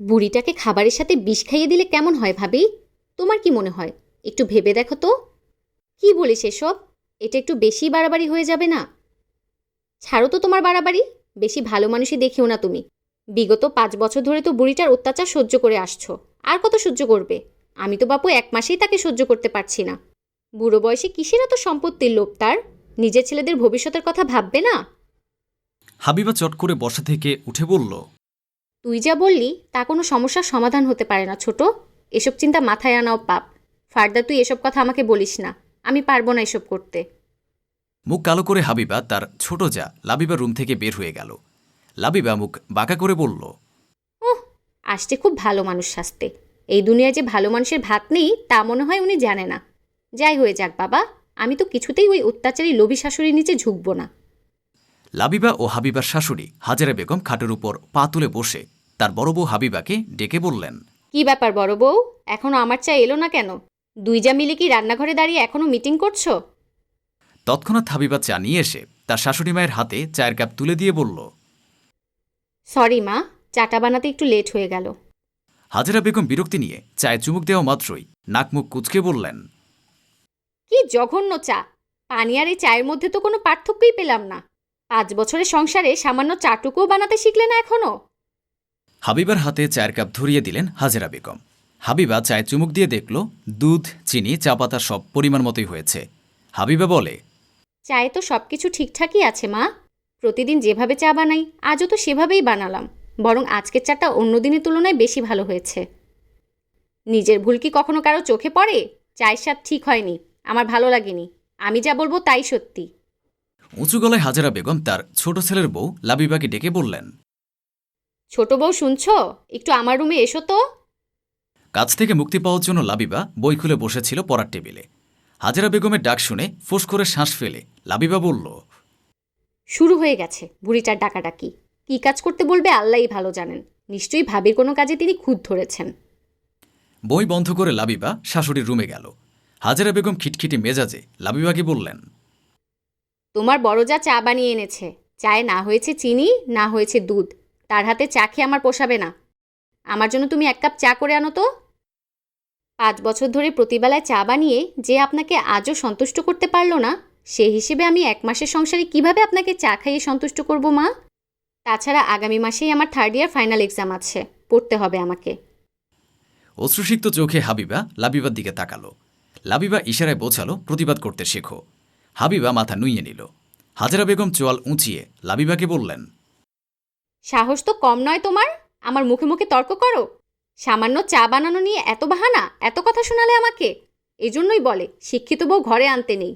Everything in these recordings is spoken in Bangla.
বুড়িটাকে খাবারের সাথে বিষ খাইয়ে দিলে কেমন হয় ভাবি? তোমার কি মনে হয়? একটু ভেবে দেখো তো। কি বলিস এসব? এটা একটু বেশি বাড়াবাড়ি হয়ে যাবে না? ছাড়ো তো তোমার বাড়াবাড়ি। বেশি ভালো মানুষই দেখিও না তুমি। বিগত পাঁচ বছর ধরে তো বুড়িটার অত্যাচার সহ্য করে আসছো। আর কত সহ্য করবে? আমি তো বাপু এক মাসেই তাকে সহ্য করতে পারছি না। বুড়ো বয়সে কিসের এত সম্পত্তির লোভ তার? নিজের ছেলেদের ভবিষ্যতের কথা ভাববে না? হাবিবা চট করে বসা থেকে উঠে বলল তুই যা বললি তা কোনো সমস্যার সমাধান হতে পারে না ছোট। এসব চিন্তা মাথায় আনাও পাপ। ফার্দার তুই এসব কথা আমাকে বলিস না। আমি পারব না এসব করতে। মুখ কালো করে হাবিবা তার ছোট যা লাবিবা রুম থেকে বের হয়ে গেল। লাবিবা মুখ বাঁকা করে বলল আসছে খুব ভালো মানুষ সাজতে এই দুনিয়ায় যে ভালো মানুষের ভাত নেই তা মনে হয় উনি জানে না। যাই হয়ে যাক বাবা। আমি তো কিছুতেই ওই অত্যাচারী লোভী শাশুড়ির নিচে ঝুঁকবো না। লাবিবা ও হাবিবার শাশুড়ি হাজারা বেগম খাটের উপর পা তুলে বসে তার বড় বউ হাবিবাকে ডেকে বললেন কি ব্যাপার বড় বউ? এখনও আমার চা এলো না কেন? দুই যা মিলে কি রান্নাঘরে দাঁড়িয়ে এখনও মিটিং করছ? তৎক্ষণাৎ হাবিবা চা নিয়ে এসে তার শাশুড়ি মায়ের হাতে চায়ের কাপ তুলে দিয়ে বলল সরি মা চাটা বানাতে একটু লেট হয়ে গেল। হাজারা বেগম বিরক্তি নিয়ে চায়ে চুমুক দেওয়া মাত্রই নাকমুখ কুচকে বললেন কি জঘন্য চা! পানি আর এই চায়ের মধ্যে তো কোনো পার্থক্যই পেলাম না। পাঁচ বছরের সংসারে সামান্য চাটুকুও বানাতে শিখলে না এখনও? হাবিবার হাতে চায়ের কাপ ধরিয়ে দিলেন হাজেরা বেগম। হাবিবা চায়ে চুমুক দিয়ে দেখল দুধ চিনি চা পাতা সব পরিমাণ মতোই হয়েছে। হাবিবা বলে চায়ে তো সব কিছু ঠিকঠাকই আছে মা। প্রতিদিন যেভাবে চা বানাই আজও তো সেভাবেই বানালাম। বরং আজকের চাটা অন্য দিনের তুলনায় বেশি ভালো হয়েছে। নিজের ভুল কি কখনো কারও চোখে পড়ে? চায়ের স্বাদ ঠিক হয়নি আমার ভালো লাগেনি। আমি যা বলব তাই সত্যি। উঁচু গলায় হাজারা বেগম তার ছোট ছেলের বউ লাবিবাকে ডেকে বললেন ছোট বউ শুনছো? একটু আমার রুমে এসো তো। কাছ থেকে মুক্তি পাওয়ার জন্য লাবিবা বই খুলে বসেছিল পড়ার টেবিলে। হাজারা বেগমের ডাক শুনে ফোঁস করে শ্বাস ফেলে লাবিবা বলল শুরু হয়ে গেছে বুড়িটার ডাকাডাকি। কী কাজ করতে বলবে আল্লাহই ভালো জানেন। নিশ্চয়ই ভাবির কোনো কাজে তিনি খুদ ধরেছেন। বই বন্ধ করে লাবিবা শাশুড়ির রুমে গেল। হাজারা বেগম খিটখিটি মেজাজে লাবিবাকে বললেন তোমার বড় যা চা বানিয়ে এনেছে। চায়ে না হয়েছে চিনি, না হয়েছে দুধ। তার হাতে চা খেয়ে আমার পোষাবে না। আমার জন্য তুমি এক কাপ চা করে আনো তো। পাঁচ বছর ধরে প্রতিবেলায় চা বানিয়ে যে আপনাকে আজও সন্তুষ্ট করতে পারল না, সে হিসেবে আমি এক মাসের সংসারে কীভাবে আপনাকে চা খাইয়ে সন্তুষ্ট করব, মা? তাছাড়া আগামী মাসেই আমার থার্ড ইয়ার ফাইনাল এক্সাম আছে। পড়তে হবে আমাকে। অশ্রুসিক্ত চোখে হাবিবা লাবিবার দিকে তাকালো। লাবিবা ইশারায় বোঝালো, প্রতিবাদ করতে শেখো। হাবিবা মাথা নুইয়ে নিল। হাজারা বেগম চোয়াল উঁচিয়ে লাবিবাকে বললেন, সাহস তো কম নয় তোমার? আমার মুখে মুখে তর্ক করো? সামান্য চা বানানো নিয়ে এত বাহানা, এত কথা শোনালে আমাকে? এজন্যই বলে, শিক্ষিত বউ ঘরে আনতে নেই।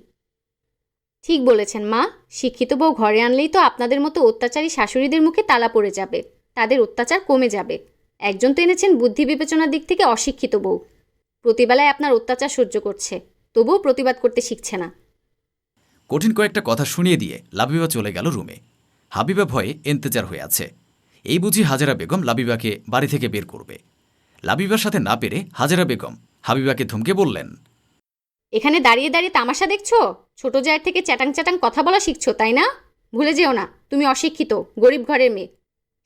ঠিক বলেছেন মা, শিক্ষিত বউ ঘরে আনলেই তো আপনাদের মতো অত্যাচারী শাশুড়িদের মুখে তালা পড়ে যাবে, তাদের অত্যাচার কমে যাবে। একজন তো এনেছেন বুদ্ধি বিবেচনার দিক থেকে অশিক্ষিত বউ। প্রতিবেলায় আপনার অত্যাচার সহ্য করছে, তবুও প্রতিবাদ করতে শিখছে না। কঠিন কয়েকটা কথা শুনিয়ে দিয়ে লাবিবা চলে গেল রুমে। হাবিবা ভয়ে এন্তেজার হয়ে আছে। এই বুঝি হাজারা বেগম লাবিবাকে বাড়ি থেকে বের করবে। লাবিবার সাথে না পেরে হাজারা বেগম হাবিবাকে ধমকে বললেন এখানে দাঁড়িয়ে দাঁড়িয়ে তামাশা দেখছ? ছোট জায়ের থেকে চ্যাটাং চ্যাটাং কথা বলা শিখছো তাই না? ভুলে যেও না তুমি অশিক্ষিত গরিব ঘরের মেয়ে।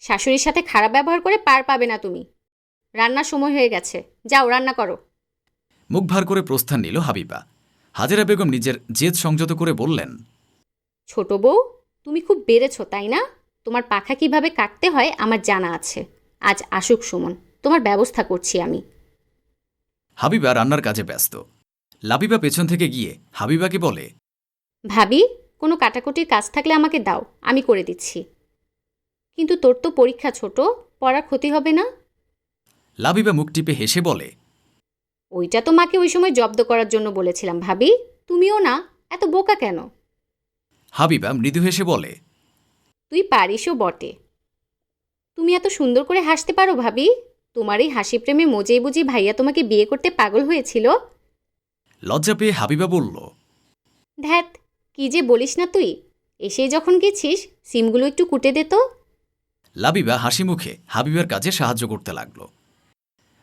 শাশুড়ির সাথে খারাপ ব্যবহার করে পার পাবে না তুমি। রান্নার সময় হয়ে গেছে যাও রান্না করো। মুখ ভার করে প্রস্থান নিল হাবিবা। হাজারা বেগম নিজের জেদ সংযত করে বললেন ছোট বউ তুমি খুব বেড়েছো তাই না? তোমার পাখা কীভাবে কাটতে হয় আমার জানা আছে। আজ আসুক সুমন তোমার ব্যবস্থা করছি আমি। হাবিবা রান্নার কাজে ব্যস্ত। লাবিবা পেছন থেকে গিয়ে হাবিবাকে বলে ভাবি কোনো কাটাকুটির কাজ থাকলে আমাকে দাও আমি করে দিচ্ছি। কিন্তু তোর তো পরীক্ষা ছোট পড়ার ক্ষতি হবে না? লাবিবা মুখ টিপে হেসে বলে ওইটা তো মাকে ওই সময় জব্দ করার জন্য বলেছিলাম ভাবি। তুমিও না এত বোকা কেন? হাবিবা মৃদু হেসে বলে। তুই পারিসও বটে। তুমি এত সুন্দর করে হাসতে পারো ভাবি। তোমার এই হাসি প্রেমে মজেই বুঝি ভাইয়া তোমাকে বিয়ে করতে পাগল হয়েছিল? লজ্জা পেয়ে হাবিবা বলল ধ্যাত কি যে বলিস না তুই। এসে যখন গেছিস সিমগুলো একটু কুটে দে তো। লাবিবা হাসি মুখে হাবিবার কাজে সাহায্য করতে লাগল।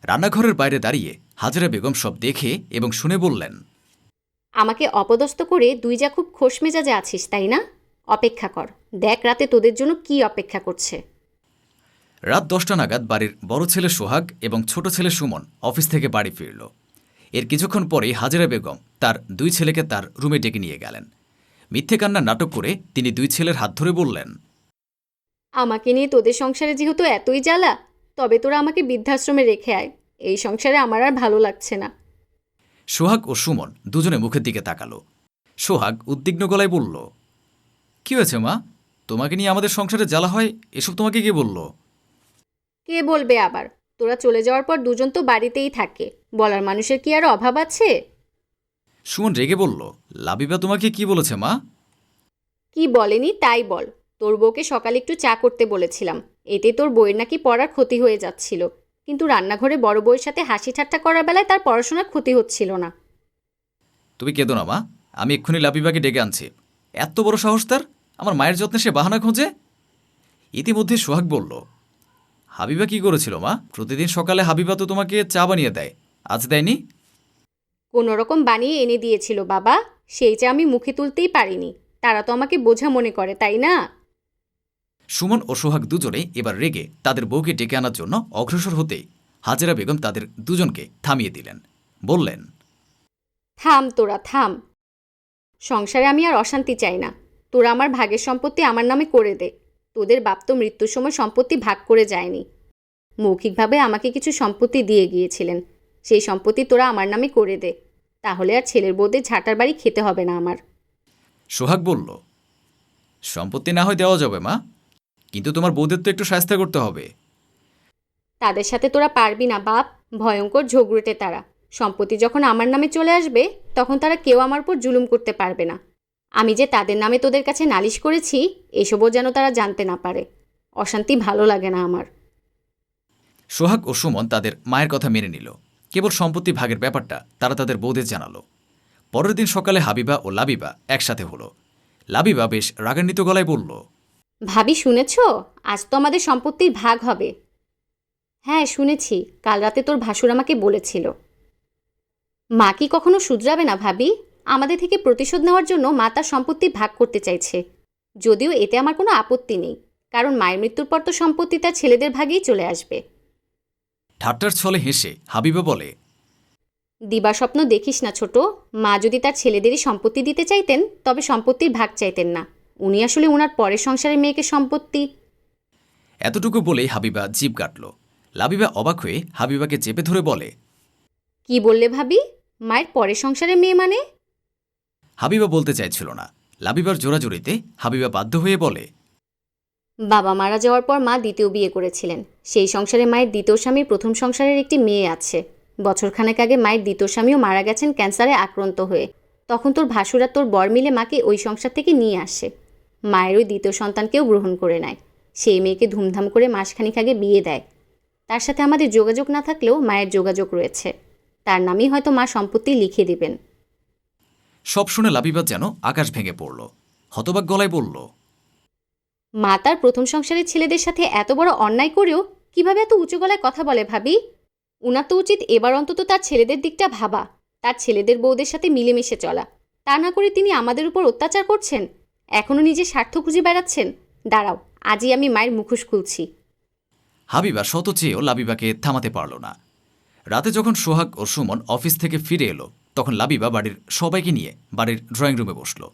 রান্নাঘরের বাইরে দাঁড়িয়ে হাজারা বেগম সব দেখে এবং শুনে বললেন আমাকে অপদস্থ করে দুই যা খুব খোশ মেজাজে আছিস তাই না? অপেক্ষা কর দেখ রাতে তোদের জন্য কি অপেক্ষা করছে। রাত দশটা নাগাদ বাড়ির বড় ছেলে সোহাগ এবং ছোট ছেলে সুমন অফিস থেকে বাড়ি ফিরল। এর কিছুক্ষণ পরেই হাজেরা বেগম তার দুই ছেলেকে তার রুমে ডেকে নিয়ে গেলেন। মিথ্যে কান্না নাটক করে তিনি দুই ছেলের হাত ধরে বললেন আমাকে নিয়ে তোদের সংসারে যেহেতু এতই জ্বালা তবে তোরা আমাকে বৃদ্ধাশ্রমে রেখে আয়। এই সংসারে আমার আর ভালো লাগছে না। সোহাগ ও সুমন দুজনে মুখের দিকে তাকালো। সোহাগ উদ্বিগ্ন গলায় বলল কি হয়েছে মা? তোমাকে নিয়ে আমাদের সংসারে জ্বালা হয়? এসব তোমাকে কে বলল? কে বলবে আবার? তোরা চলে যাওয়ার পর দুজন তো বাড়িতেই থাকে। বলার মানুষের কি আর অভাব আছে? সুমন রেগে বলল লাবিবা তোমাকে কি বলেছে মা? কি বলেনি তাই বল। তোর বউকে সকালে একটু চা করতে বলেছিলাম। এতে তোর বইয়ের নাকি পড়ার ক্ষতি হয়ে যাচ্ছিল। কিন্তু রান্নাঘরে বড় বউয়ের সাথে হাসি ঠাট্টা করার বেলায় তার পড়াশোনার ক্ষতি হচ্ছিল না। তুমি কেঁদো না মা। আমি এক্ষুনি লাবিবাকে ডেকে আনছি। এত বড় সাহস তার? আমার মায়ের যত্নে সে বাহানা খোঁজে? ইতিমধ্যে সোহাগ বলল হাবিবা কি করেছিল মা? প্রতিদিন সকালে হাবিবা তো তোমাকে চা বানিয়ে দেয়। আজ দেয়নি? কোনো রকম বানিয়ে এনে দিয়েছিল বাবা। সেই চা আমি মুখে তুলতেই পারিনি। তারা তো আমাকে বোঝা মনে করে তাই না? সুমন ও সোহাগ দুজনে এবার রেগে তাদের বউকে ডেকে আনার জন্য অগ্রসর হতে হাজেরা বেগম তাদের দুজনকে থামিয়ে দিলেন। বললেন থাম তোরা থাম। সংসারে আমি আর অশান্তি চাই না। তোরা আমার ভাগের সম্পত্তি আমার নামে করে দে। তোদের বাপ তো মৃত্যুর সময় সম্পত্তি ভাগ করে যায়নি। মৌখিকভাবে আমাকে কিছু সম্পত্তি দিয়ে গিয়েছিলেন। সেই সম্পত্তি তোরা আমার নামে করে দে। তাহলে আর ছেলের বউদের ঝাঁটার বাড়ি খেতে হবে না আমার। সোহাগ বলল সম্পত্তি না হয় দেওয়া যাবে মা। কিন্তু তোমার বৌদের তো একটু সাহায্য করতে হবে। তাদের সাথে তোরা পারবি না বাপ। ভয়ঙ্কর ঝগড়ুটে তারা। সম্পত্তি যখন আমার নামে চলে আসবে তখন তারা কেউ আমার উপর জুলুম করতে পারবে না। আমি যে তাদের নামে তোদের কাছে নালিশ করেছি এসবও যেন তারা জানতে না পারে। অশান্তি ভালো লাগে না আমার। সোহাগ ও সুমন তাদের মায়ের কথা মেনে নিল। কেবল সম্পত্তি ভাগের ব্যাপারটা তারা তাদের বউদের জানালো। পরের দিন সকালে হাবিবা ও লাবিবা একসাথে হলো। লাবিবা বেশ রাগান্বিত গলায় বলল ভাবি শুনেছ? আজ তো আমাদের সম্পত্তির ভাগ হবে। হ্যাঁ শুনেছি। কাল রাতে তোর ভাসুর আমাকে বলেছিল। মা কি কখনো শুধরাবে না ভাবি? আমাদের থেকে প্রতিশোধ নেওয়ার জন্য মা তার সম্পত্তি ভাগ করতে চাইছে। যদিও এতে আমার কোনো আপত্তি নেই কারণ মায়ের মৃত্যুর পর তো সম্পত্তি তার ছেলেদের ভাগেই চলে আসবে। ঠাট্টার ছলে হেসে হাবিবা বলে দিবা স্বপ্ন দেখিস না ছোট। মা যদি তার ছেলেদেরই সম্পত্তি দিতে চাইতেন তবে সম্পত্তির ভাগ চাইতেন না। উনি আসলে ওনার পরের সংসারের মেয়েকে সম্পত্তি। এতটুকু বলেই হাবিবা জিভ কাটল। লাবিবা অবাক হয়ে হাবিবাকে চেপে ধরে বলে কি বললে ভাবি? মায়ের পরের সংসারের মেয়ে মানে? হাবিবা বলতে চাইছিল না। লাবিবার জোরাজোরিতে হাবিবা বাধ্য হয়ে বলে বাবা মারা যাওয়ার পর মা দ্বিতীয় বিয়ে করেছিলেন। সেই সংসারে মায়ের দ্বিতীয় স্বামীর প্রথম সংসারের একটি মেয়ে আছে। বছরখানেক আগে মায়ের দ্বিতীয় স্বামীও মারা গেছেন ক্যান্সারে আক্রান্ত হয়ে। তখন তোর ভাসুরা তোর বর মিলে মাকে ওই সংসার থেকে নিয়ে আসে। মায়ের ওই দ্বিতীয় সন্তানকেও গ্রহণ করে নেয়। সেই মেয়েকে ধুমধাম করে মাসখানিক আগে বিয়ে দেয়। তার সাথে আমাদের যোগাযোগ না থাকলেও মায়ের যোগাযোগ রয়েছে। তার নামই হয়তো মা সম্পত্তি লিখে দিবেন। সব শুনে লাবিবা যেন আকাশ ভেঙে পড়ল। হতবাক গলায় বলল মা তার প্রথম সংসারের ছেলেদের সাথে এত বড় অন্যায় করেও কীভাবে এত উঁচু গলায় কথা বলে ভাবি? উনার তো উচিত এবার অন্তত তার ছেলেদের দিকটা ভাবা তার ছেলেদের বউদের সাথে মিলেমিশে চলা। তা না করে তিনি আমাদের উপর অত্যাচার করছেন? এখনও নিজের স্বার্থ খুঁজে বেড়াচ্ছেন? দাঁড়াও আজই আমি মায়ের মুখোশ খুলছি। হাবিবা শত চেয়েও লাবিবাকে থামাতে পারল না। রাতে যখন সোহাগ ও সুমন অফিস থেকে ফিরে এলো তখন লাবিবা বাড়ির সবাইকে নিয়ে বাড়ির ড্রয়িং রুমে বসল।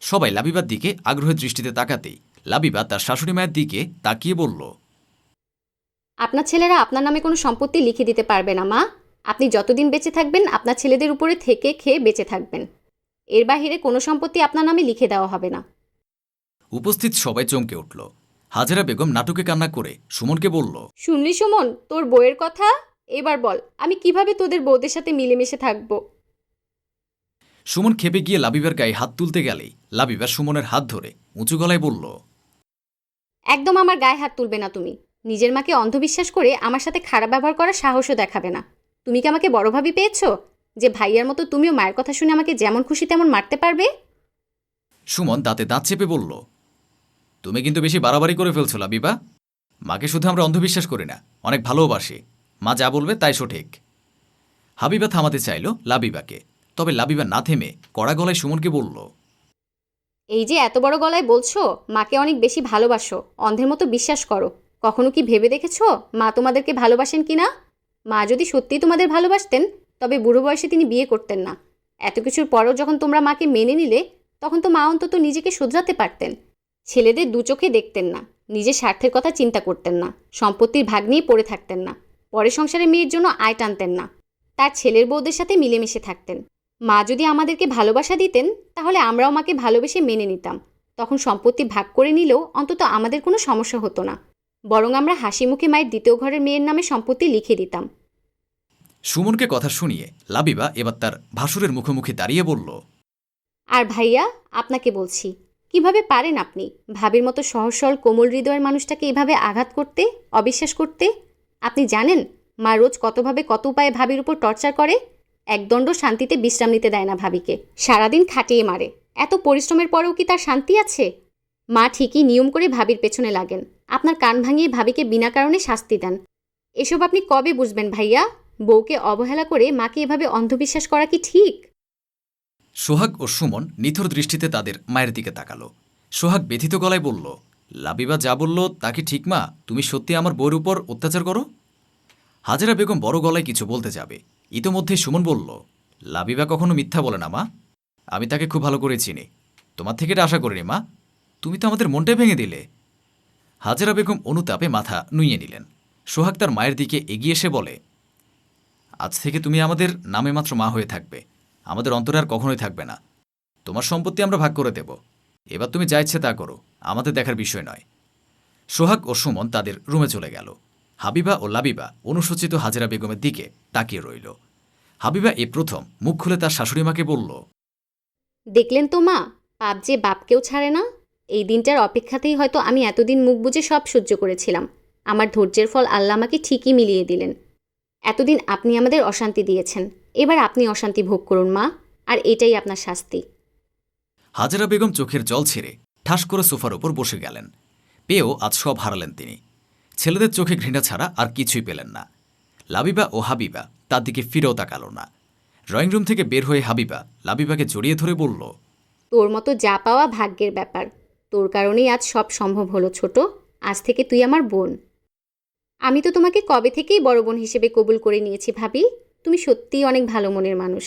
সবাই লাবিবার দিকে আগ্রহের দৃষ্টিতে তাকাতেই লাবিবা তার শাশুড়ি মায়ের দিকে তাকিয়ে বলল আপনার ছেলেরা আপনার নামে কোনো সম্পত্তি লিখে দিতে পারবে না মা। আপনি যতদিন বেঁচে থাকবেন আপনার ছেলেদের উপরে থেকে খেয়ে বেঁচে থাকবেন। এর বাহিরে কোনো সম্পত্তি আপনার নামে লিখে দেওয়া হবে না। উপস্থিত সবাই চমকে উঠল। হাজারা বেগম নাটকে কান্না করে সুমনকে বলল শুনলি সুমন তোর বইয়ের কথা? এবার বল আমি কীভাবে তোদের বউদের সাথে মিলেমিশে থাকব? সুমন খেপে গিয়ে লাবিবার গায়ে হাত তুলতে গেলেই লাবিবা সুমনের হাত ধরে উঁচু গলায় বলল একদম আমার গায়ে হাত তুলবে না তুমি। নিজের মাকে অন্ধবিশ্বাস করে আমার সাথে খারাপ ব্যবহার করার সাহসও দেখাবে না। তুমি কি আমাকে বড় ভাবি পেয়েছ? যে ভাইয়ার মতো তুমিও মায়ের কথা শুনে আমাকে যেমন খুশি তেমন মারতে পারবে? সুমন দাঁতে দাঁত চেপে বলল তুমি কিন্তু বেশি বাড়াবাড়ি করে ফেলছো লাবিবা। মাকে শুধু আমরা অন্ধবিশ্বাস করি না অনেক ভালোবাসি মা যা বলবে তাই সঠিক। হাবিবা থামাতে চাইল লাবিবাকে তবে লাবিবা না থেমে কড়া গলায় সুমনকে বলল এই যে এত বড় গলায় বলছো মাকে অনেক বেশি ভালোবাসো অন্ধের মতো বিশ্বাস করো। কখনো কি ভেবে দেখেছ মা তোমাদেরকে ভালোবাসেন কি না মা যদি সত্যিই তোমাদের ভালোবাসতেন তবে বুড়ো বয়সে তিনি বিয়ে করতেন না। এত কিছুর পরও যখন তোমরা মাকে মেনে নিলে, তখন তো মা অন্তত নিজেকে শোধরাতে পারতেন। ছেলেদের দু চোখে দেখতেন না, নিজের স্বার্থের কথা চিন্তা করতেন না, সম্পত্তির ভাগ নিয়ে পড়ে থাকতেন না, পরে সংসারে মেয়ের জন্য আয় টানতেন না, তার ছেলের বউদের সাথে মিলেমিশে থাকতেন। মা যদি আমাদেরকে ভালোবাসা দিতেন, তাহলে আমরাও মাকে ভালোবেসে মেনে নিতাম। তখন সম্পত্তি ভাগ করে নিলেও অন্তত আমাদের কোনো সমস্যা হতো না। বরং আমরা হাসি মুখে মায়ের দ্বিতীয় ঘরের মেয়ের নামে সম্পত্তি লিখে দিতাম। সুমনকে কথা শুনিয়ে লাবিবা এবার তার ভাসুরের মুখোমুখি দাঁড়িয়ে বলল, আর ভাইয়া, আপনাকে বলছি, কীভাবে পারেন আপনি? ভাবির মতো সহজ সরল কোমল হৃদয়ের মানুষটাকে এভাবে আঘাত করতে, অবিশ্বাস করতে? আপনি জানেন, মা রোজ কতভাবে, কত উপায়ে ভাবির উপর টর্চার করে? একদণ্ড শান্তিতে বিশ্রাম নিতে দেয় না ভাবিকে। সারাদিন খাটিয়ে মারে। এত পরিশ্রমের পরেও কি তার শান্তি আছে? মা ঠিকই নিয়ম করে ভাবির পেছনে লাগেন। আপনার কান ভাঙিয়ে ভাবিকে বিনা কারণে শাস্তি দেন। এসব আপনি কবে বুঝবেন ভাইয়া? বউকে অবহেলা করে মাকে এভাবে অন্ধবিশ্বাস করা কি ঠিক? সোহাগ ও সুমন নিথর দৃষ্টিতে তাদের মায়ের দিকে তাকালো। সোহাগ ব্যথিত গলায় বলল, লাবিবা যা বলল তা কি ঠিক, মা? তুমি সত্যি আমার বউর উপর অত্যাচার করো? হাজারা বেগম বড় গলায় কিছু বলতে যাবে। ইতোমধ্যে সুমন বলল, লাবিবা কখনো মিথ্যা বলে না, মা। আমি তাকে খুব ভালো করে চিনি। তোমার থেকে এটা আশা করিনি, মা। তুমি তো আমাদের মনটাই ভেঙে দিলে। হাজারা বেগম অনুতাপে মাথা নুইয়ে নিলেন। সোহাগ তার মায়ের দিকে এগিয়ে এসে বলে আজ থেকে তুমি আমাদের নামে মাত্র মা হয়ে থাকবে। আমাদের অন্তরে আর কখনোই থাকবে না। তোমার সম্পত্তি আমরা ভাগ করে দেব। এবার তুমি যা ইচ্ছে তা করো, আমাদের দেখার বিষয় নয়। সোহাগ ও সুমন তাদের রুমে চলে গেল। হাবিবা ও লাবিবা অনুসূচিত হাজেরা বেগমের দিকে তাকিয়ে রইল। হাবিবা এ প্রথম মুখ খুলে তার শাশুড়িমাকে বলল, দেখলেন তো মা, পাপ যে বাপকেও ছাড়ে না? এই দিনটার অপেক্ষাতেই হয়তো আমি এতদিন মুখ বুজে সব সহ্য করেছিলাম। আমার ধৈর্যের ফল আল্লাহ আমাকে ঠিকই মিলিয়ে দিলেন। এতদিন আপনি আমাদের অশান্তি দিয়েছেন। এবার আপনি অশান্তি ভোগ করুন মা আর এটাই আপনার শাস্তি। হাজেরা বেগম চোখের জল ছেড়ে ঠাস করে সোফার ওপর বসে গেলেন। পেয়েও আজ সব হারালেন তিনি। ছেলেদের চোখে ঘৃণা ছাড়া আর কিছুই পেলেন না। লাবিবা ও হাবিবা তার দিকে ফিরেও তাকালো না। ড্রয়িং রুম থেকে বের হয়ে হাবিবা লাবিবাকে জড়িয়ে ধরে বলল তোর মতো যা পাওয়া ভাগ্যের ব্যাপার। তোর কারণেই আজ সব সম্ভব হলো ছোট। আজ থেকে তুই আমার বোন। আমি তো তোমাকে কবে থেকেই বড় বোন হিসেবে কবুল করে নিয়েছি ভাবি। তুমি সত্যিই অনেক ভালো মনের মানুষ।